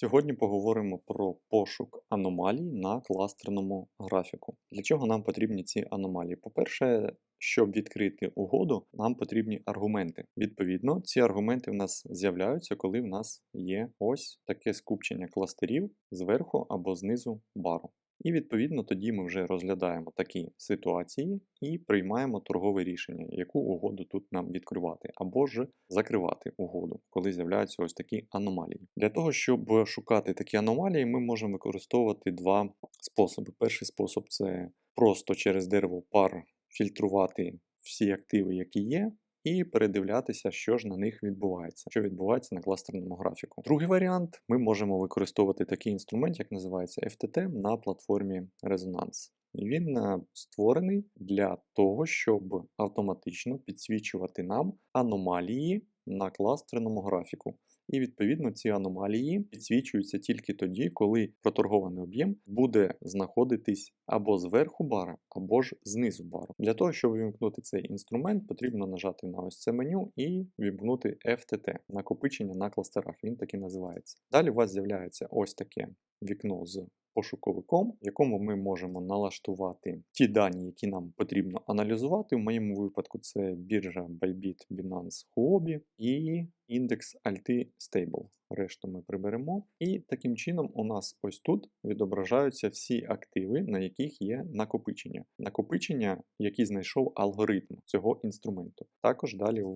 Сьогодні поговоримо про пошук аномалій на кластерному графіку. Для чого нам потрібні ці аномалії? По-перше, щоб відкрити угоду, нам потрібні аргументи. Відповідно, ці аргументи в нас з'являються, коли в нас є ось таке скупчення кластерів зверху або знизу бару. І відповідно тоді ми вже розглядаємо такі ситуації і приймаємо торгове рішення, яку угоду тут нам відкривати, або ж закривати угоду, коли з'являються ось такі аномалії. Для того, щоб шукати такі аномалії, ми можемо використовувати два способи. Перший спосіб це просто через дерево пар фільтрувати всі активи, які є. І передивлятися, що ж на них відбувається, що відбувається на кластерному графіку. Другий варіант ми можемо використовувати такий інструмент, як називається FTT на платформі Resonance. Він е, створений для того, щоб автоматично підсвічувати нам аномалії на кластерному графіку. І відповідно ці аномалії підсвічуються тільки тоді, коли проторгований об'єм буде знаходитись або зверху бара, або ж знизу бару. Для того, щоб вимкнути цей інструмент, потрібно нажати на ось це меню і вімкнути FTT накопичення на кластерах. Він так і називається. Далі у вас з'являється ось таке вікно з пошуковиком, в якому ми можемо налаштувати ті дані, які нам потрібно аналізувати. В моєму випадку це біржа Bybit, Binance, Huobi і індекс Alti Stable. Решту ми приберемо. І таким чином у нас ось тут відображаються всі активи, на яких є накопичення. Накопичення, які знайшов алгоритм цього інструменту. Також далі в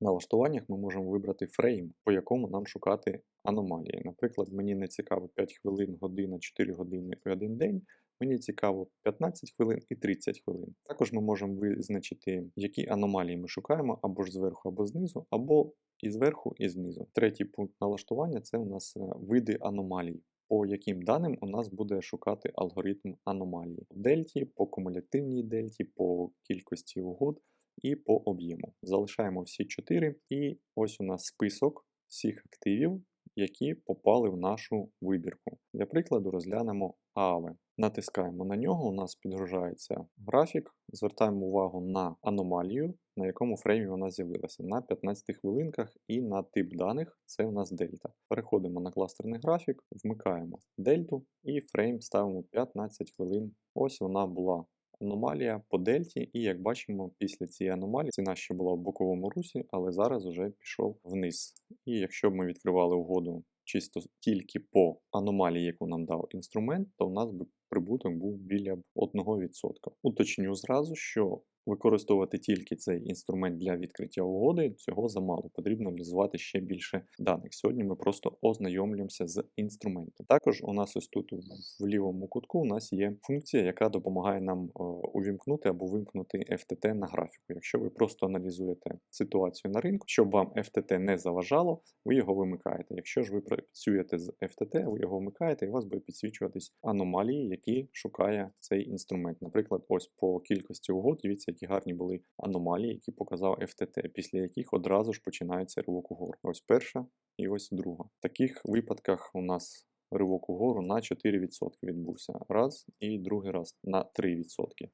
налаштуваннях ми можемо вибрати фрейм, по якому нам шукати аномалії. Наприклад, мені не цікаво 5 хвилин, година, 4 години і 1 день. Мені цікаво 15 хвилин і 30 хвилин. Також ми можемо визначити, які аномалії ми шукаємо або ж зверху, або знизу, або і зверху, і знизу. Третій пункт налаштування це у нас е, види аномалій. По яким даним у нас буде шукати алгоритм аномалії дельті, по кумулятивній дельті, по кількості угод і по об'єму. Залишаємо всі чотири, і ось у нас список всіх активів, які попали в нашу вибірку. Для прикладу, розглянемо ААВ. Натискаємо на нього, у нас підгружається графік, звертаємо увагу на аномалію, на якому фреймі вона з'явилася. На 15 хвилинках і на тип даних це у нас дельта. Переходимо на кластерний графік, вмикаємо дельту і фрейм ставимо 15 хвилин. Ось вона була аномалія по дельті, і як бачимо, після цієї аномалії ціна ще була в боковому русі, але зараз вже пішов вниз. І якщо б ми відкривали угоду чисто тільки по аномалії, яку нам дав інструмент, то в нас би прибуток був біля 1%. Уточню зразу, що використовувати тільки цей інструмент для відкриття угоди, цього замало. Потрібно аналізувати ще більше даних. Сьогодні ми просто ознайомлюємося з інструментом. Також у нас ось тут в лівому кутку у нас є функція, яка допомагає нам е, увімкнути або вимкнути FTT на графіку. Якщо ви просто аналізуєте ситуацію на ринку, щоб вам FTT не заважало, ви його вимикаєте. Якщо ж ви працюєте з FTT, ви його вмикаєте і у вас буде підсвічуватись аномалії, які шукає цей інструмент. Наприклад, ось по кількості угод, дивіться, які гарні були аномалії, які показав FTT, після яких одразу ж починається ривок угору. Ось перша і ось друга. В таких випадках у нас ривок угору на 4% відбувся. Раз і другий раз на 3%.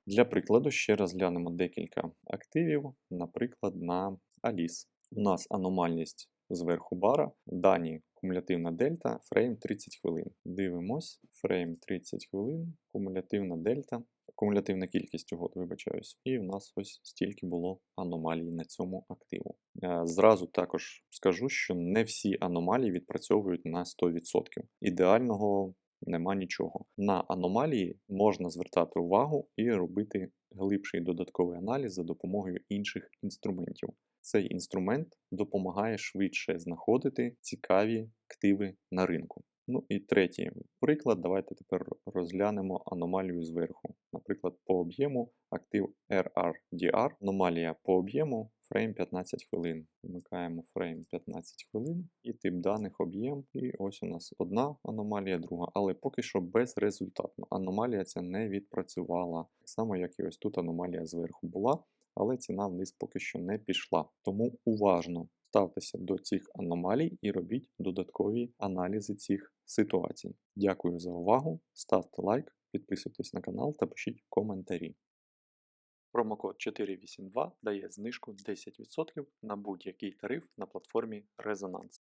Для прикладу, ще розглянемо декілька активів, наприклад, на Alice. У нас аномальність зверху бара, дані кумулятивна дельта, фрейм 30 хвилин. Дивимось, фрейм 30 хвилин, кумулятивна дельта кумулятивна кількість угод, вибачаюсь, і в нас ось стільки було аномалій на цьому активу. Е, зразу також скажу, що не всі аномалії відпрацьовують на 100%. Ідеального нема нічого. На аномалії можна звертати увагу і робити глибший додатковий аналіз за допомогою інших інструментів. Цей інструмент допомагає швидше знаходити цікаві активи на ринку. Ну і третій приклад. Давайте тепер розглянемо аномалію зверху. Наприклад, по об'єму актив RRDR, аномалія по об'єму, фрейм 15 хвилин. Вмикаємо фрейм 15 хвилин і тип даних об'єм. І ось у нас одна аномалія, друга, але поки що безрезультатно. Аномалія ця не відпрацювала. Так само, як і ось тут аномалія зверху була, але ціна вниз поки що не пішла. Тому уважно ставтеся до цих аномалій і робіть додаткові аналізи цих ситуацій. Дякую за увагу, ставте лайк, підписуйтесь на канал та пишіть коментарі. Промокод 482 дає знижку 10% на будь-який тариф на платформі Резонанс.